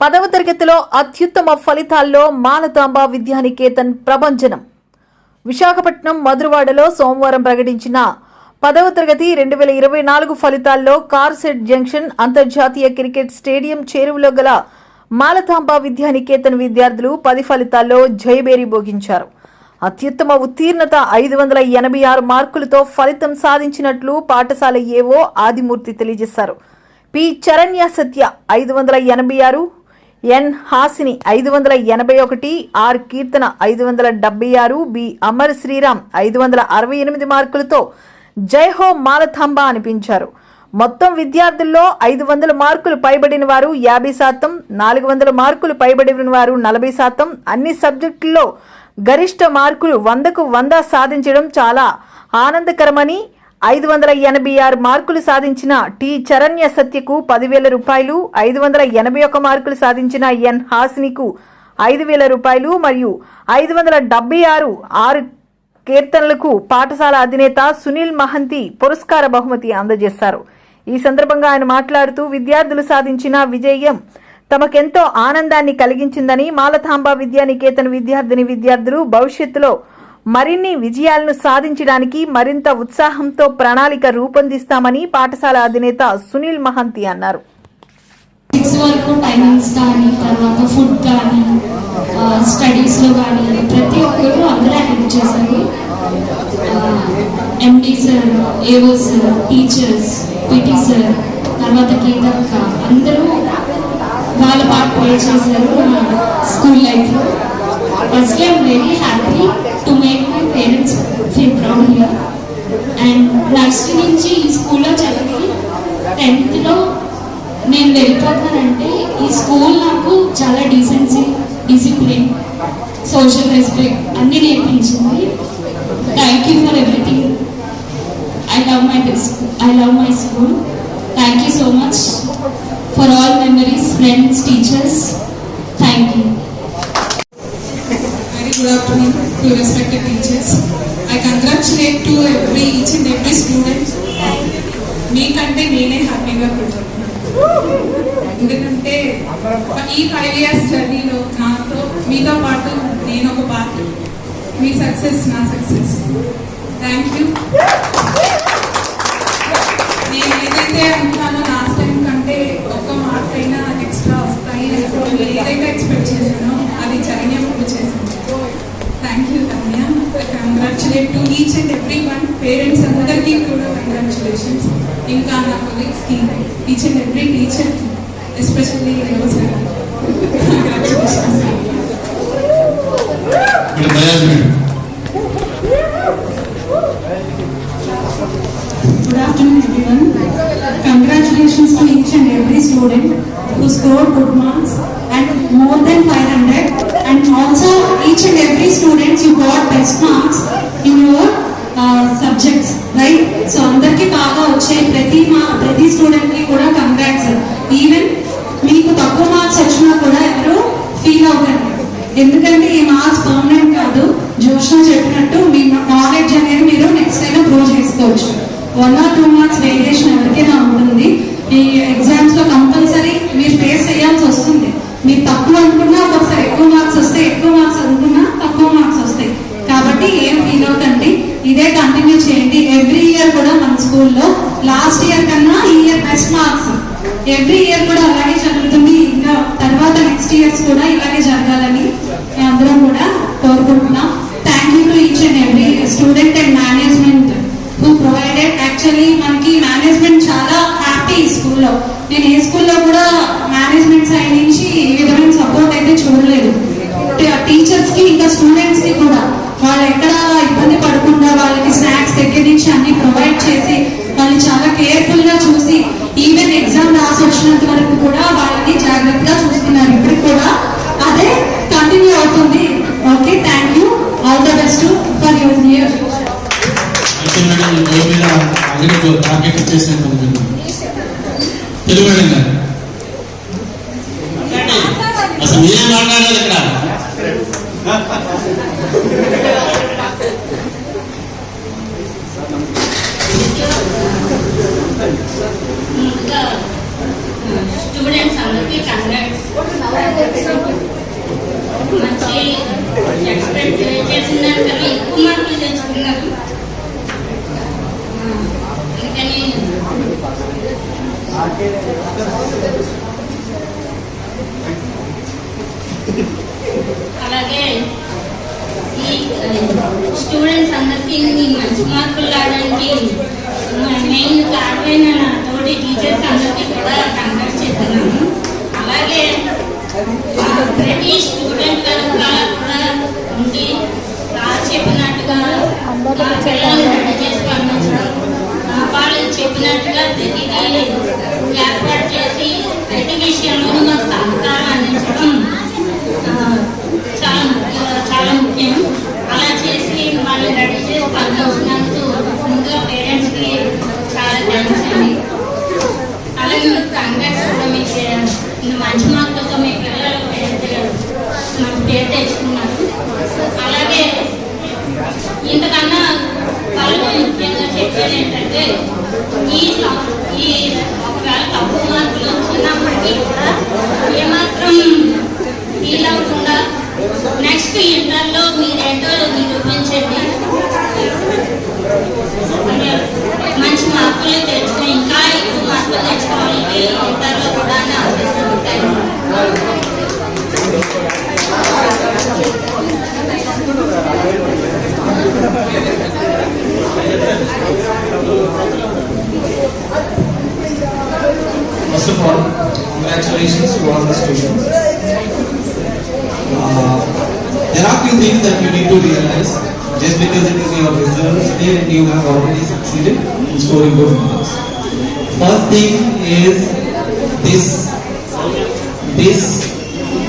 పదవ తరగతిలో అత్యుత్తమ ఫలితాల్లో మాలతాంబ విద్యానికేతన్ ప్రభంజనం. విశాఖపట్నం మధురవాడలో సోమవారం ప్రకటించిన పదవ తరగతి రెండు వేల ఇరవై నాలుగు ఫలితాల్లో కార్సెట్ జంక్షన్ అంతర్జాతీయ క్రికెట్ స్టేడియం చేరువలో గల మాలతాంబ విద్యానికేతన్ విద్యార్థులు పది ఫలితాల్లో జయబేరి భోగించారు. అత్యుత్తమ ఉత్తీర్ణత ఐదు వందల ఎనభై ఆరు మార్కులతో ఫలితం సాధించినట్లు పాఠశాల ఏవో ఆదిమూర్తి తెలియజేశారు. పి. చరణ్య సత్య ఐదు వందల ఎనభై ఆరు ఎన్ హాసిని ఐదు వందల ఎనభై ఒకటి ఆర్ కీర్తన ఐదు వందల డెబ్బై ఆరు బి అమర్ శ్రీరామ్ ఐదు వందల అరవై ఎనిమిది మార్కులతో జై హో మాలథంబ అనిపించారు. మొత్తం విద్యార్థుల్లో ఐదు వందల మార్కులు పైబడిన వారు యాభై శాతం నాలుగు వందల మార్కులు పైబడిన వారు నలభై శాతం. అన్ని సబ్జెక్టుల్లో గరిష్ట మార్కులు వందకు వంద సాధించడం చాలా ఆనందకరమని ఐదు వందల ఎనభై ఆరు మార్కులు సాధించిన టి చరణ్య సత్యకు పదివేల రూపాయలు ఐదు వందల ఎనభై ఒక మార్కులు సాధించిన ఎన్ హాసినికు ఐదు వేల రూపాయలు మరియు ఐదు వందల డెబ్బై ఆరు ఆరు కీర్తనలకు పాఠశాల అధినేత సునీల్ మహంతి పురస్కార బహుమతి అందజేశారు. ఈ సందర్భంగా ఆయన మాట్లాడుతూ విద్యార్థులు సాధించిన విజయం తమకెంతో ఆనందాన్ని కలిగించిందని మాలతాంబ విద్యానికేతన్ విద్యార్థిని విద్యార్థులు భవిష్యత్తులో మరిన్ని విజయాలను సాధించడానికి మరింత ఉత్సాహంతో ప్రణాళిక రూపొందిస్తామని పాఠశాల అధినేత సునీల్ మహంతి అన్నారు. సిక్స్ వరకు టైమింగ్స్ కానీ తర్వాత ఫుడ్ కానీ స్టడీస్లో కానీ ప్రతి ఒక్కరు అందరూ హెల్ప్ చేశారు. MD sir AO sir teachers PT sir తర్వాత అందరూ వాళ్ళ పాట ప్లే చేశారు స్కూల్ లైఫ్లో first I'm very happy to make my parents feel proud here. And next నుంచి ఈ స్కూల్లో చదివి టెన్త్లో నేను వెళ్ళిపోతానంటే ఈ స్కూల్ నాకు చాలా డీసెన్సీ డిసిప్లిన్ సోషల్ రెస్పెక్ట్ అన్నీ నేర్పించింది. Thank you for everything I love my I love my school thank you so much for all memories friends teachers thank you to respected teachers. I congratulate to every each and every student. మీకంటే నేనే హ్యాపీగా కూర్చుంటున్నాను ఎందుకంటే ఈ five years జర్నీలో నాతో మీతో పాటు నేను ఒక పార్ట్ మీ సక్సెస్ నా success thank you Congratulate to each and every one parents అందరికీ కూడా కంగ్రాచులేషన్స్ ఇంకా నా కొలీగ్స్కి each and every teacher especially congratulations ఇక్కడ management Good afternoon, everyone. Congratulations to each and every student who scored good marks and more than 500. And also, each and every student you got best marks in your subjects right so అందరికీ బాగా వచ్చే ప్రతి మా ప్రతి స్టూడెంట్కి కూడా congrats even మీకు తక్కువ మార్క్స్ వచ్చినా కూడా ఎవరు ఫీల్ అవ్వకండి ఎందుకంటే ఈ మార్క్స్ పర్మనెంట్ కాదు. జోష్ణ చెప్పినట్టు మీ నాలెడ్జ్ అనేది మీరు నెక్స్ట్ అయినా గ్రో చేసుకోవచ్చు. One or two marks variation ఎవరికైనా ఉంటుంది. ఈ ఎగ్జామ్స్లో కంపల్సరీ మీరు ఫేస్ చేయాల్సి వస్తుంది. మీరు తక్కువ అనుకున్నా ఒకసారి ఎక్కువ మార్క్స్ వస్తే ఎక్కువ మార్క్స్ అనుకున్నా తక్కువ మార్క్స్ వస్తాయి. కాబట్టి ఏం ఇదే కంటిన్యూ చేయండి. ఎవ్రీ ఇయర్ కూడా మన స్కూల్లో లాస్ట్ ఇయర్ కన్నా ఈ year best marks every year కూడా అలాగే జరుగుతుంది. ఇంకా తర్వాత నెక్స్ట్ ఇయర్స్ కూడా ఇలాగే జరగాలని అందరం కూడా కోరుకుంటున్నాం. Thank you to each and every student and management who provided actually మనకి మేనేజ్మెంట్ చాలా హ్యాపీ ఈ స్కూల్లో. నేను ఏ స్కూల్లో కూడా మేనేజ్మెంట్ సైడ్ నుంచి ఈ విధమైన సపోర్ట్ అయితే చూడలేదు. టీచర్స్కి ఇంకా స్టూడెంట్స్కి కూడా. వాళ్ళు ఎక్కడ వాళ్ళకి స్నాక్స్ దగ్గర నుంచి అన్ని ప్రొవైడ్ చేసి వాళ్ళు చాలా కేర్ఫుల్గా చూసి ఈవెన్ ఎగ్జామ్ రాసి వచ్చినంత వరకు కూడా వాళ్ళని జాగ్రత్తగా చూస్తున్నారు. ఇప్పుడు కూడా అదే కంటిన్యూ అవుతుంది. Okay thank you all the best for your year అసలు మీరే మాట్లాడాలి ఇక్కడ? స్టూడెంట్స్ అందరికీ కంగ్రాట్స్ మంచి ఎక్స్పెక్ట్ చేసినారు కానీ ఎక్కువ మార్కులు తెచ్చుకున్నారు. అందుకని అలాగే స్టూడెంట్స్ అందరికీ మంచి మార్కులు రావడానికి మెయిన్ కారణమైన తోటి టీచర్స్ అందరికీ కూడా కంగ్రాట్స్ అలాగే ప్రతి స్టూడెంట్ కనుక మంచి మార్కులు తెచ్చుకుని ఇంకా ఎక్కువ మార్కులు తెచ్చుకోవాలి ఇంటర్లో కూడా అని ఆశిస్తుంటాను First of all, congratulations to all the students. Uh, there are few things that you need to realize. Just because it is your results and you have already succeeded in scoring good marks. First thing is this, this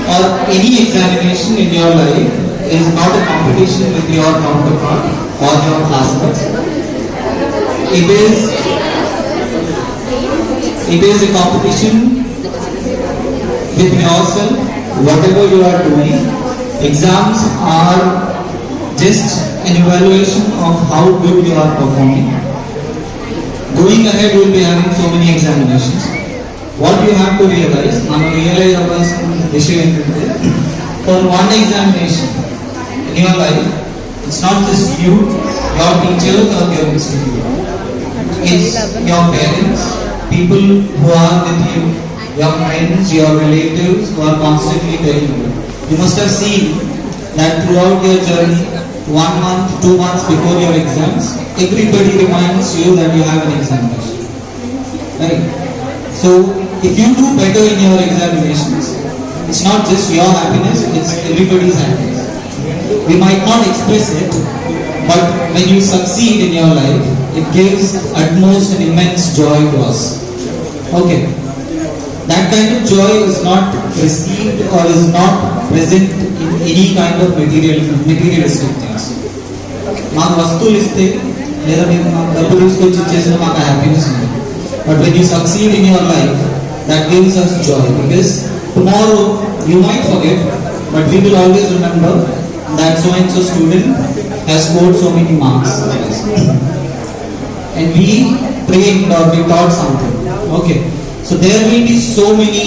or any examination in your life is not a competition with your counterpart or your classmates. It is it is a competition with yourself, whatever you are doing. Exams are just an evaluation of how good you are performing. Going ahead, we'll be having so many examinations. What you have to realize, ನಾನು realize issue in today. For one examination in your life, it's not just you, your teachers or your institute. It's your parents, people who are with you, your friends, your relatives who are constantly telling you. You must have seen that throughout your journey, one month, two months before your exams, everybody reminds you that you have an examination. Right? So, if you do better in your examinations, it's not just your happiness, it's everybody's happiness. We might not express it, but when you succeed in your life, it gives utmost and immense joy to us. Okay. That kind of joy is not received or is not present in any kind of material materialistic things. మాకు వస్తువులు ఇస్తే లేదా మీకు మాకు డబ్బులు తీసుకొచ్చి ఇచ్చేసిన మాకు హ్యాపీనెస్ ఉంది but when you succeed in your life that gives us joy because tomorrow you might forget but we will always remember that so and so student has scored so many marks and we trained or we taught something. Okay. So there will be so many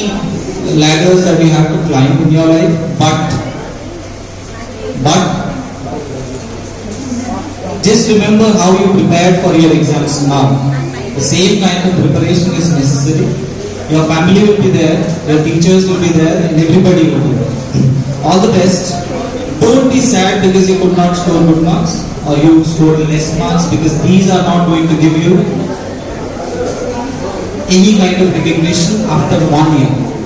ladders that you have to climb in your life, but but just remember how you prepared for your exams now. The same kind of preparation is necessary. Your family will be there, your teachers will be there, and everybody will be there. All the best. Don't be sad because you could not score good marks or you scored less marks because these are not going to give you any kind of recognition after one year.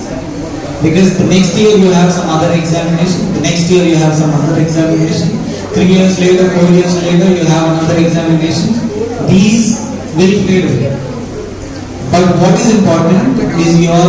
Because the next year you have some other examination, the next year you have some other examination, three years later, four years later you have another examination. These will fade away. But what is important is your